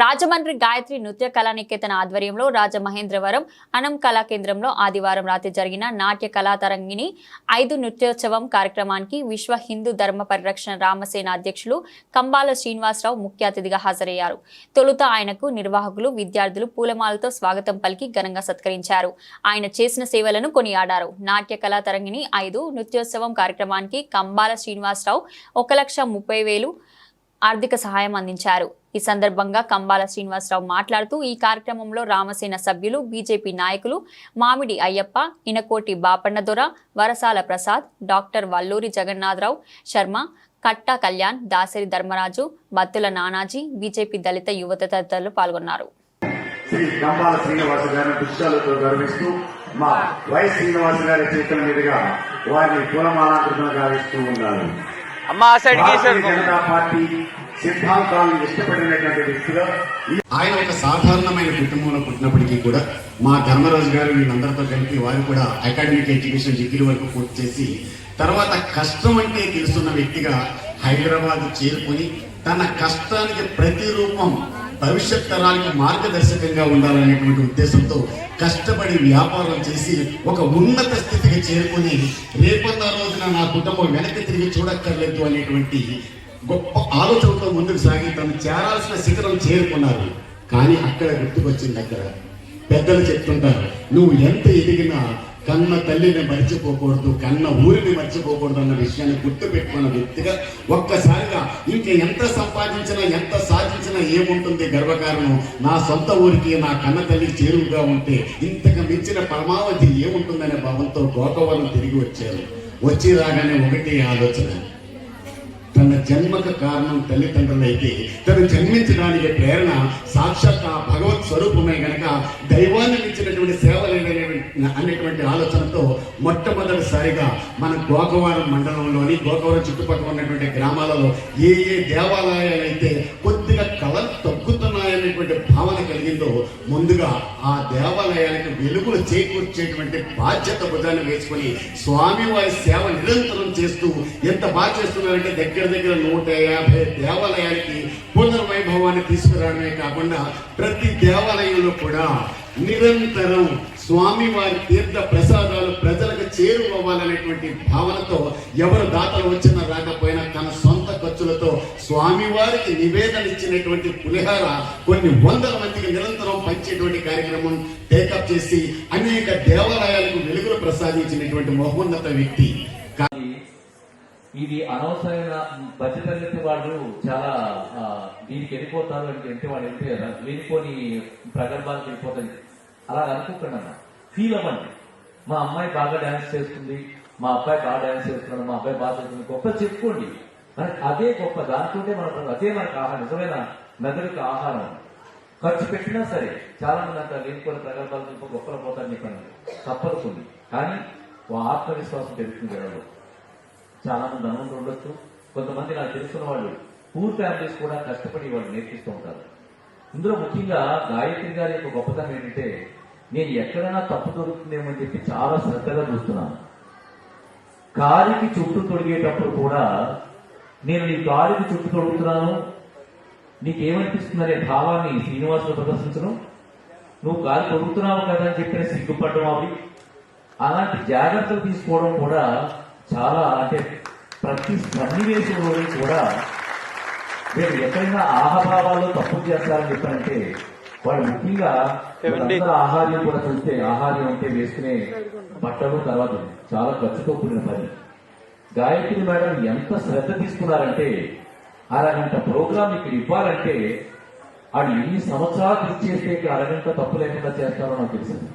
రాజమండ్రి గాయత్రి నృత్య కళానికేతన ఆధ్వర్యంలో రాజమహేంద్రవరం అనం కళా కేంద్రంలో ఆదివారం రాత్రి జరిగిన నాట్య కళాతరంగిణి ఐదు నృత్యోత్సవం కార్యక్రమానికి విశ్వ హిందూ ధర్మ పరిరక్షణ రామసేన అధ్యక్షులు కంబాల శ్రీనివాసరావు ముఖ్య అతిథిగా హాజరయ్యారు. తొలుత ఆయనకు నిర్వాహకులు విద్యార్థులు పూలమాలతో స్వాగతం పలికి ఘనంగా సత్కరించారు. ఆయన చేసిన సేవలను కొనియాడారు. నాట్య కళాతరంగిణి ఐదు నృత్యోత్సవం కార్యక్రమానికి కంబాల శ్రీనివాసరావు ఒక లక్ష ముప్పై వేలు ఆర్థిక సహాయం అందించారు. ఈ సందర్భంగా కంబాల శ్రీనివాసరావు మాట్లాడుతూ ఈ కార్యక్రమంలో రామసేన సభ్యులు బీజేపీ నాయకులు మామిడి అయ్యప్ప ఇనకోటి బాపన్నదొర వరసాల ప్రసాద్ డాక్టర్ వల్లూరి జగన్నాథరావు శర్మ కట్టా కళ్యాణ్ దాసరి ధర్మరాజు బత్తుల నానాజీ బీజేపీ దళిత యువత తదితరులు పాల్గొన్నారు. శ్రీ కంబాల శ్రీనివాస గారిని పుష్పాలతో గర్విస్తూ మా వై శ్రీనివాస గారి చేతుల మీదుగా వారిని పూలమాలాకృతం గావిస్తూ ఉన్నారు అమ్మా ఆ సైడ్కి భారతీయ సార్ జనతా పార్టీ సిద్ధాంతాలను ఇష్టపడినటువంటి వ్యక్తిగా ఆయన ఒక సాధారణమైన కుటుంబంలో పుట్టినప్పటికీ కూడా మా ధర్మరాజు గారు వీళ్ళందరితో కలిపి వారు కూడా అకాడమిక్ ఎడ్యుకేషన్ డిగ్రీ వరకు పూర్తి చేసి తర్వాత కష్టం అంటే తెలుసున్న వ్యక్తిగా హైదరాబాద్ చేరుకొని తన కష్టానికి ప్రతిరూపం భవిష్యత్ తరానికి మార్గదర్శకంగా ఉండాలనేటువంటి ఉద్దేశంతో కష్టపడి వ్యాపారం చేసి ఒక ఉన్నత స్థితికి చేరుకొని రేపన్న రోజున నా కుటుంబం వెనక్కి తిరిగి చూడక్కర్లేదు అనేటువంటి గొప్ప ఆలోచనతో ముందుకు సాగి తను చేరాల్సిన శిఖరం చేరుకున్నారు. కానీ అక్కడ గుర్తుకొచ్చింది అక్కడ పెద్దలు చెప్తుంటారు నువ్వు ఎంత ఎదిగినా కన్న తల్లిని మర్చిపోకూడదు కన్న ఊరిని మర్చిపోకూడదు అన్న విషయాన్ని గుర్తు పెట్టుకున్న వ్యక్తిగా ఒక్కసారి ఇంకా ఎంత సంపాదించినా ఎంత సాధించినా ఏముంటుంది గర్వకారణం? నా సొంత ఊరికి నా కన్న తల్లి చేరువుగా ఉంటే ఇంతకు మించిన పరమావధి ఏముంటుందనే భావంతో గోకవరం తిరిగి వచ్చారు. వచ్చి రాగానే ఒకటి ఆలోచన. తన జన్మకు కారణం తల్లిదండ్రులైతే తను జన్మించడానికి ప్రేరణ సాక్షాత్ భగవత్ స్వరూపమే గనక దైవాన్ని ఇచ్చినటువంటి సేవలు అనేటువంటి ఆలోచనతో మొట్టమొదటిసారిగా మన గోకవరం మండలంలోని గోకవరం చుట్టుపక్కల ఉన్నటువంటి గ్రామాలలో ఏ ఏ దేవాలయాలు అయితే కొద్దిగా కలర్ తగ్గుతున్న జరిగిందో ముందుగా ఆ దేవాలయాలకు వెలుగులు చేకూర్చేటువంటి బాధ్యత భుజాన్ని వేసుకొని స్వామివారి సేవ నిరంతరం చేస్తూ ఎంత బాగా చేస్తున్నారంటే దగ్గర దగ్గర నూట యాభై దేవాలయానికి పునర్వైభవాన్ని తీసుకురావడమే కాకుండా ప్రతి దేవాలయంలో కూడా నిరంతరం స్వామివారి తీర్థ ప్రసాదాలు ప్రజలకు చేరువవ్వాలనేటువంటి భావనతో ఎవరు దాతలు వచ్చినా రాకపోయినా తన సొంత స్వామివారికి నివేదన ఇచ్చినటువంటి పులిహార కొన్ని వందల మందికి నిరంతరం పంచేటువంటి కార్యక్రమం టేకప్ చేసి అనేక దేవాలయాలకు వెలుగులు ప్రసాదించినటువంటి మహోన్నత వ్యక్తి. ఇది అనవసరమైన బడ్జెట్ వాళ్ళు చాలా దీనికి వెళ్ళిపోతారు అంటే అంటే వాళ్ళు వెళ్తే లేనిపోని ప్రగల్భాలకు వెళ్ళిపోతాయి అలా అనుకోకండి ఫీల్ అవ్వండి. మా అమ్మాయి బాగా డాన్స్ చేస్తుంది మా అబ్బాయి బాగా డాన్స్ చేస్తున్నాడు మా అబ్బాయి బాగా చేస్తుంది గొప్ప చెప్పుకోండి. మనకి అదే గొప్ప దాంట్లోనే మనకు అదే మనకు ఆహారం నిజమైన మెదడుకి ఆహారం. ఖర్చు పెట్టినా సరే చాలా మంది అంటారు లేనిపోయిన ప్రగల్భాలు గొప్ప గొప్పలు పోతారు చెప్పండి తప్పదు కానీ ఓ ఆత్మవిశ్వాసం పెరుగుతుంది జనంలో చాలా మంది ధనవంతులు ఉండొచ్చు. కొంతమంది నాకు తెలుసుకున్న వాళ్ళు పూర్ ఫ్యామిలీస్ కూడా కష్టపడి వాళ్ళు నేర్పిస్తూ ఉంటారు. ఇందులో ముఖ్యంగా గాయత్రి గారి యొక్క గొప్పతనం ఏంటంటే నేను ఎక్కడైనా తప్పు దొరుకుతుందేమో అని చెప్పి చాలా శ్రద్ధగా చూస్తున్నాను. కాలికి చుట్టూ తొడిగేటప్పుడు కూడా నేను నీ కాలికి చుట్టూ తొడుగుతున్నాను. నీకేమనిపిస్తుందనే భావాన్ని శ్రీనివాసులు ప్రదర్శించడం నువ్వు కాలు తొడుగుతున్నావు కదా అని చెప్పిన సిగ్గుపడడం అవి. అలాంటి జాగ్రత్తలు తీసుకోవడం కూడా చాలా అంటే ప్రతి సన్నివేశంలో కూడా మీరు ఎక్కడైనా ఆహాభావాల్లో తప్పు చేస్తారని చెప్పారంటే వాళ్ళు ముఖ్యంగా ఆహార్యం కూడా చూస్తే ఆహార్యం అంటే వేసుకునే బట్టలు తర్వాత చాలా ఖర్చుతో కూడిన పని. గాయత్రి మేడం ఎంత శ్రద్ధ తీసుకున్నారంటే అరగంట ప్రోగ్రామ్ ఇక్కడ ఇవ్వాలంటే వాళ్ళు ఎన్ని సంవత్సరాలు కృషి చేస్తే ఇక్కడ అరగంట తప్పు లేకుండా చేస్తారో నాకు తెలిసింది